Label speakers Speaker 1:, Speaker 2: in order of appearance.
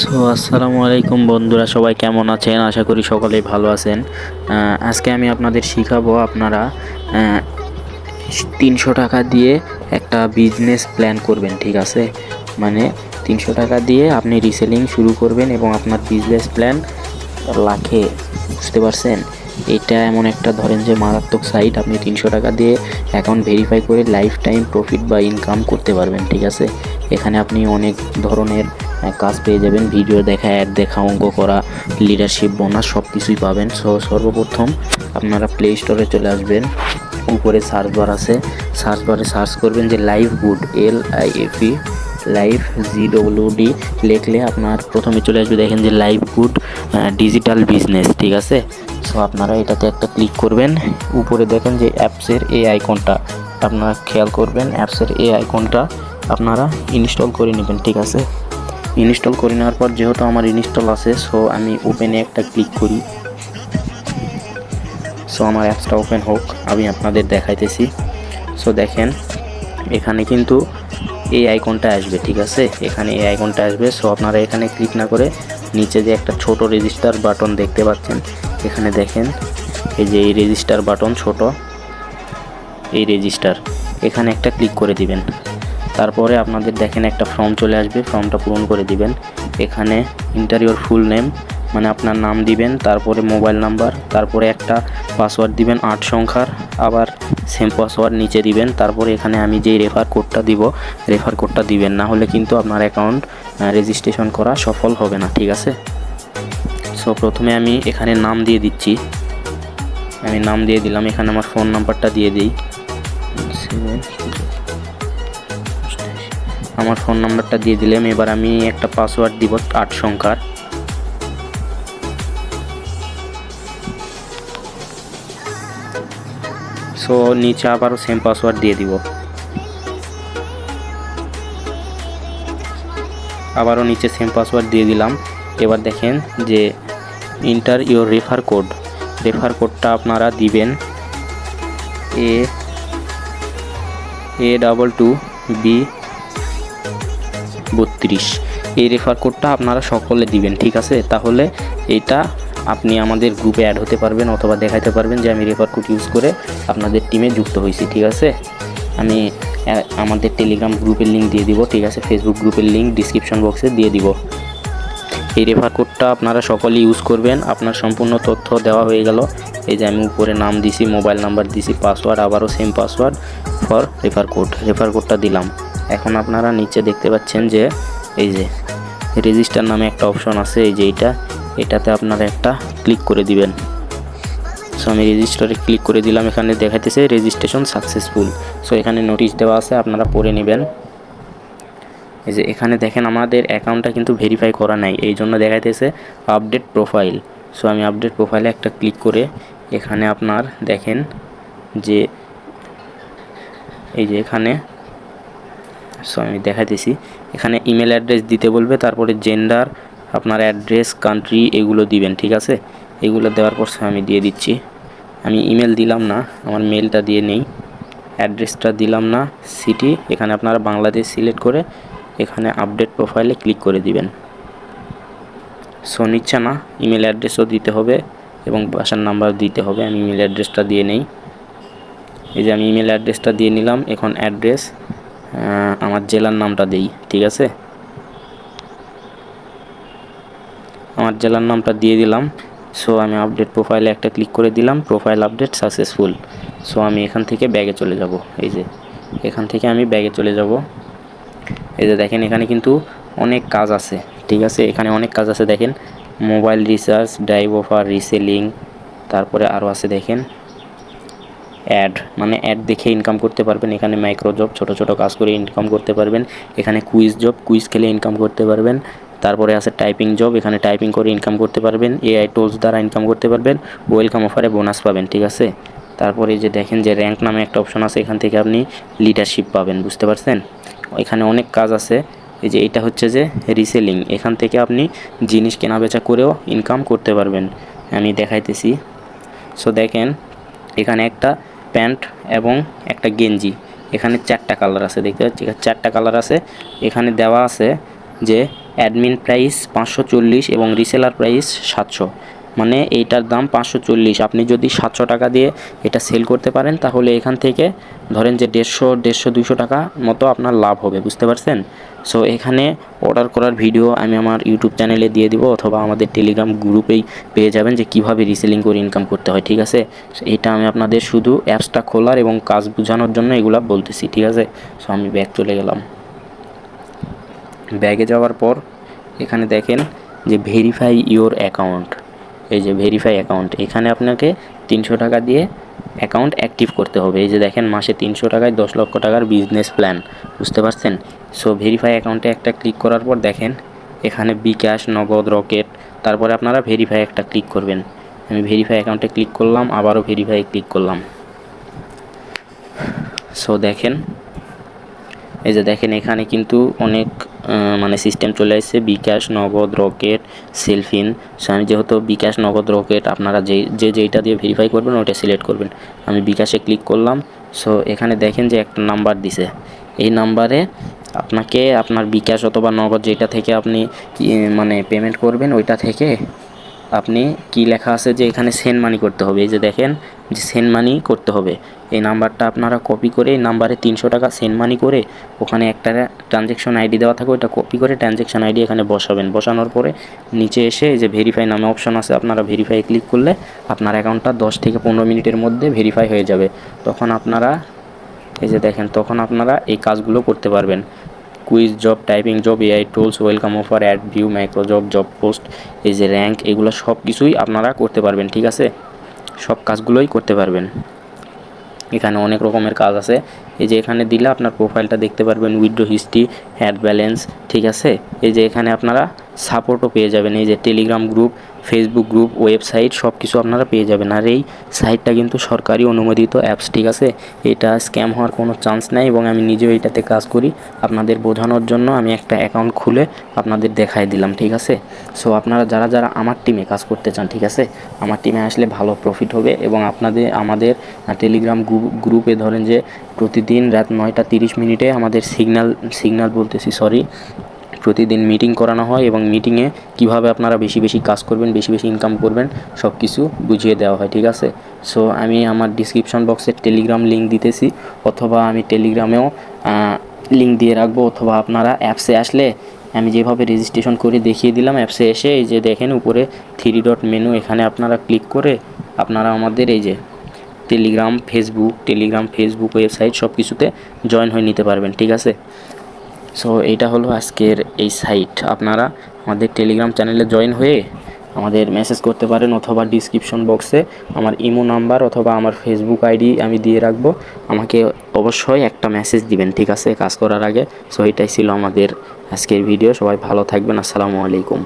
Speaker 1: So, আসসালামু আলাইকুম বন্ধুরা, সবাই কেমন আছেন? আশা করি সকলেই ভালো আছেন। আজকে আমি আপনাদের শিখাবো আপনারা তিনশো টাকা দিয়ে একটা বিজনেস প্ল্যান করবেন, ঠিক আছে? মানে তিনশো টাকা দিয়ে আপনি রিসেলিং শুরু করবেন এবং আপনার বিজনেস প্ল্যান লাখে বুঝতে পারছেন? এটা এমন একটা, ধরেন যে মারাত্মক সাইট আপনি তিনশো টাকা দিয়ে অ্যাকাউন্ট ভেরিফাই করে লাইফ টাইম প্রফিট বা ইনকাম করতে পারবেন, ঠিক আছে? এখানে আপনি অনেক ধরনের কাজ পেয়ে যাবেন। ভিডিও দেখা অ্যাড দেখা, অঙ্ক করা লিডারশিপ বোনাস সব কিছুই পাবেন। সো সর্বপ্রথম আপনারা প্লে স্টোরে চলে আসবেন। উপরে সার্চ বার আছে। সার্চ বারে সার্চ করবেন যে live good L I F live G W D লিখলে আপনার প্রথমে চলে আসবে। দেখেন যে লাইভ গুড ডিজিটাল বিজনেস ঠিক আছে? সো আপনারা এটাতে একটা ক্লিক করবেন। উপরে দেখেন যে অ্যাপসের এই আইকনটা আপনারা খেয়াল করবেন অ্যাপসের এই আইকনটা আপনারা ইনস্টল করে নেবেন, ঠিক আছে? ইনস্টল করে নেওয়ার পর যেহেতু আমার ইনস্টল আছে সো আমি ওপেনে একটা ক্লিক করি। সো আমার অ্যাপসটা ওপেন হোক, আমি আপনাদের দেখাইতেছি। সো দেখেন, এখানে কিন্তু এই আইকনটা আসবে, ঠিক আছে? এখানে এই আইকনটা আসবে সো আপনারা এখানে ক্লিক না করে নিচে যে একটা ছোট রেজিস্টার বাটন দেখতে পাচ্ছেন, এখানে দেখেন, এই যে এই রেজিস্টার বাটন ছোট, এই রেজিস্টার এখানে একটা ক্লিক করে দিবেন। তারপরে আপনাদের দেখেন একটা ফর্ম চলে আসবে ফর্মটা পূরণ করে দিবেন। এখানে ইন্টারিওর ফুল নেম মানে আপনার নাম দিবেন, তারপরে মোবাইল নাম্বার তারপরে একটা পাসওয়ার্ড দিবেন আট সংখ্যার, আবার সেম পাসওয়ার্ড নিচে দিবেন, তারপরে এখানে আমি যেই রেফার কোডটা দিব রেফার কোডটা দিবেন। না হলে কিন্তু আপনার অ্যাকাউন্ট রেজিস্ট্রেশন করা সফল হবে না, ঠিক আছে? সো প্রথমে আমি এখানে নাম দিয়ে দিচ্ছি। আমি নাম দিয়ে দিলাম, এখানে আমার ফোন নাম্বারটা দিয়ে দিই। আমার ফোন নাম্বারটা দিয়ে দিলাম। এবার আমি একটা পাসওয়ার্ড দিব আট সংখ্যার। সো নিচে আবারও সেম পাসওয়ার্ড দিয়ে দিব। আবারও নিচে সেম পাসওয়ার্ড দিয়ে দিলাম। এবার দেখেন যে enter your refer code refer কোডটা আপনারা দিবেন। A A double two B বত্রিশ। এই রেফার কোডটা আপনারা সকলে দিবেন, ঠিক আছে? তাহলে এইটা আপনি আমাদের গ্রুপে অ্যাড হতে পারবেন অথবা দেখাতে পারবেন যে আমি রেফার কোড ইউজ করে আপনাদের টিমে যুক্ত হয়েছি, ঠিক আছে? আমি আমাদের টেলিগ্রাম গ্রুপের লিঙ্ক দিয়ে দিব, ঠিক আছে? ফেসবুক গ্রুপের লিঙ্ক ডিসক্রিপশন বক্সে দিয়ে দিব। এই রেফার কোডটা আপনারা সকলে ইউজ করবেন। আপনার সম্পূর্ণ তথ্য দেওয়া হয়ে গেল। এই যে আমি উপরে নাম দিছি মোবাইল নাম্বার দিছি পাসওয়ার্ড আবারও same password for refer code refer কোডটা দিলাম। এখন আপনারা নিচে দেখতে পাচ্ছেন যে এই যে রেজিস্টার নামে একটা অপশন আছে, এই যে এইটা। এটাতে আপনারা একটা ক্লিক করে দিবেন। সো আমি রেজিস্টারে ক্লিক করে দিলাম, এখানে দেখাইতেছে রেজিস্ট্রেশন সাকসেসফুল। সো এখানে নোটিশ দেওয়া আছে, আপনারা পড়ে নেবেন। এই যে এখানে দেখেন, আমাদের অ্যাকাউন্টটা কিন্তু ভেরিফাই করা নাই, এই জন্য দেখাইতেছে আপডেট প্রোফাইল সো আমি আপডেট প্রোফাইলে একটা ক্লিক করে এখানে আপনার দেখেন যে, এই যে এখানে সো আমি দেখাইতেছি এখানে ইমেল অ্যাড্রেস দিতে বলবে, তারপরে জেন্ডার আপনার অ্যাড্রেস কান্ট্রি এগুলো দিবেন, ঠিক আছে? এগুলো দেওয়ার পর আমি দিয়ে দিচ্ছি। আমি ইমেল দিলাম না, আমার মেলটা দিয়ে নেই। অ্যাড্রেসটা দিলাম না সিটি এখানে আপনারা বাংলাদেশ সিলেক্ট করে এখানে আপডেট প্রোফাইলে ক্লিক করে দিবেন। সো নিচ্ছে না ইমেল অ্যাড্রেসও দিতে হবে এবং বাসার নাম্বার দিতে হবে, আমি ইমেল অ্যাড্রেসটা দিয়ে নেই। এই যে আমি ইমেল অ্যাড্রেসটা দিয়ে নিলাম, এখন অ্যাড্রেস আমার জেলার নামটা দেই, ঠিক আছে? আমার জেলার নামটা দিয়ে দিলাম। সো আমি আপডেট প্রোফাইলে একটা ক্লিক করে দিলাম প্রোফাইল আপডেট সাকসেসফুল সো আমি এখান থেকে ব্যাগে চলে যাব, এই যে। এখান থেকে আমি ব্যাগে চলে যাব। এই যে দেখেন, এখানে কিন্তু অনেক কাজ আছে, ঠিক আছে? এখানে অনেক কাজ আছে, দেখেন। Mobile recharge drive offer reselling তারপরে আরও আছে, দেখেন। অ্যাড মানে অ্যাড দেখে ইনকাম করতে পারবেন। এখানে মাইক্রো জব ছোটো ছোটো কাজ করে ইনকাম করতে পারবেন। এখানে কুইজ জব কুইজ খেলে ইনকাম করতে পারবেন। তারপরে আছে টাইপিং জব এখানে টাইপিং করে ইনকাম করতে পারবেন। এআই টুলস দ্বারা ইনকাম করতে পারবেন। ওয়েলকাম অফারে বোনাস পাবেন, ঠিক আছে? তারপরে যে দেখেন যে র্যাঙ্ক নামে একটা অপশন আছে, এখান থেকে আপনি লিডারশিপ পাবেন, বুঝতে পারছেন? এখানে অনেক কাজ আছে। এই যে এটা হচ্ছে যে রিসেলিং এখান থেকে আপনি জিনিস কেনা বেচা করেও ইনকাম করতে পারবেন। আমি দেখাইতেছি। সো দেখেন, এখানে একটা প্যান্ট এবং একটা গেঞ্জি। এখানে চারটা কালার আছে, দেখতে পাচ্ছি? চারটা কালার আছে। এখানে দেওয়া আছে যে, অ্যাডমিন প্রাইস পাঁচশো চল্লিশ এবং রিসেলার প্রাইস সাতশো। মানে এইটার দাম পাঁচশো চল্লিশ। আপনি যদি সাতশো টাকা দিয়ে এটা সেল করতে পারেন, তাহলে এখান থেকে ধরেন যে দেড়শো দেড়শো দুশো টাকা মতো আপনার লাভ হবে, বুঝতে পারছেন? সো এখানে অর্ডার করার ভিডিও আমি আমার ইউটিউব চ্যানেলে দিয়ে দিব, অথবা আমাদের টেলিগ্রাম গ্রুপেই পেয়ে যাবেন যে কীভাবে রিসেলিং করে ইনকাম করতে হয়, ঠিক আছে? এটা আমি আপনাদের শুধু অ্যাপসটা খোলার এবং কাজ বোঝানোর জন্য এগুলো বলতেছি, ঠিক আছে? সো আমি ব্যাগ চলে গেলাম। ব্যাগে যাওয়ার পর এখানে দেখেন যে ভেরিফাই ইওর অ্যাকাউন্ট এই যে ভেরিফাই অ্যাকাউন্ট এখানে আপনাকে তিনশো টাকা দিয়ে অ্যাকাউন্ট অ্যাক্টিভ করতে হবে। এই যে দেখেন, মাসে তিনশো টাকায় দশ লক্ষ টাকার বিজনেস প্ল্যান বুঝতে পারছেন? সো ভেরিফাই অ্যাকাউন্টে একটা ক্লিক করার পর দেখেন, এখানে বিকাশ, নগদ, রকেট, তারপরে আপনারা ভেরিফাই একটা ক্লিক করবেন। আমি ভেরিফাই অ্যাকাউন্টে ক্লিক করলাম, আবারও ভেরিফাই ক্লিক করলাম। সো দেখেন, এই যে দেখেন, এখানে কিন্তু অনেক মানে সিস্টেম চলে আসছে বিকাশ, নগদ, রকেট সেলফিন সো আমি যেহেতু বিকাশ নগদ রকেট, আপনারা যে যে যেইটা দিয়ে ভেরিফাই করবেন, ওইটা সিলেক্ট করবেন। আমি বিকাশে ক্লিক করলাম সো এখানে দেখেন যে একটা নাম্বার দিছে। এই নাম্বারে আপনাকে আপনার বিকাশ অথবা নগদ যেটা থেকে আপনি মানে পেমেন্ট করবেন, ওইটা থেকে আপনি কি লেখা আছে যে এখানে সেন্ড মানি করতে হবে? এই যে দেখেন, যে সেন্ড মানি করতে হবে। এই নাম্বারটা আপনারা কপি করে এই নাম্বারে তিনশো টাকা সেন্ড মানি করে ওখানে একটা ট্রানজ্যাকশন আইডি দেওয়া থাকে ওইটা কপি করে ট্রানজ্যাকশন আইডি এখানে বসাবেন। বসানোর পরে নিচে এসে যে ভেরিফাই নামে অপশন আছে, আপনারা ভেরিফাই ক্লিক করলে আপনার অ্যাকাউন্টটা দশ থেকে পনেরো মিনিটের মধ্যে ভেরিফাই হয়ে যাবে। তখন আপনারা, এই যে দেখেন, তখন আপনারা এই কাজগুলো করতে পারবেন। Quiz job typing job AI tools welcome offer ad view micro job job post এই যে র্যাঙ্ক এগুলো সব কিছুই আপনারা করতে পারবেন, ঠিক আছে? সব কাজগুলোই করতে পারবেন। এখানে অনেক রকমের কাজ আছে। এই যে এখানে দিলে আপনার প্রোফাইলটা দেখতে পারবেন উইথড্রো হিস্ট্রি অ্যাড ব্যালেন্স ঠিক আছে? এই যে এখানে আপনারা সাপোর্টও পেয়ে যাবেন। এই যে Telegram group Facebook group website সব কিছু আপনারা পেয়ে যাবেন। আর এই সাইটটা কিন্তু সরকারি অনুমোদিত অ্যাপস ঠিক আছে? এটা স্ক্যাম হওয়ার কোনো চান্স নাই এবং আমি নিজেও এটাতে কাজ করি। আপনাদের বোঝানোর জন্য আমি একটা অ্যাকাউন্ট খুলে আপনাদের দেখাই দিলাম, ঠিক আছে? সো আপনারা যারা যারা আমার টিমে কাজ করতে চান, ঠিক আছে? আমার টিমে আসলে ভালো প্রফিট হবে এবং আপনাদের, আমাদের টেলিগ্রাম গ্রুপে ধরেন যে প্রতিদিন রাত নয়টা তিরিশ মিনিটে আমাদের সিগন্যাল সিগন্যাল বলতেছি সরি প্রতিদিন মিটিং করানো হয় এবং মিটিংয়ে কীভাবে আপনারা বেশি বেশি কাজ করবেন, বেশি বেশি ইনকাম করবেন সব কিছু বুঝিয়ে দেওয়া হয়, ঠিক আছে? সো আমি আমার ডিসক্রিপশন বক্সে টেলিগ্রাম লিঙ্ক দিতেছি, অথবা আমি টেলিগ্রামেও লিঙ্ক দিয়ে রাখব, অথবা আপনারা অ্যাপসে আসলে আমি যেভাবে রেজিস্ট্রেশন করে দেখিয়ে দিলাম অ্যাপসে এসে এই যে দেখেন উপরে থ্রি ডট মেনু এখানে আপনারা ক্লিক করে আপনারা আমাদের এই যে Telegram Facebook Telegram Facebook website সব কিছুতে জয়েন হয়ে নিতে পারবেন, ঠিক আছে? সো এইটা হলো আজকের এই সাইট আপনারা আমাদের টেলিগ্রাম চ্যানেলে জয়েন হয়ে আমাদের মেসেজ করতে পারেন অথবা ডিসক্রিপশন বক্সে আমার ইমো নাম্বার অথবা আমার ফেসবুক আইডি আমি দিয়ে রাখব। আমাকে অবশ্যই একটা মেসেজ দিবেন, ঠিক আছে? কাজ করার আগে। সো এটাই ছিল আমাদের আজকের ভিডিও সবাই ভালো থাকবেন। আসসালামু আলাইকুম।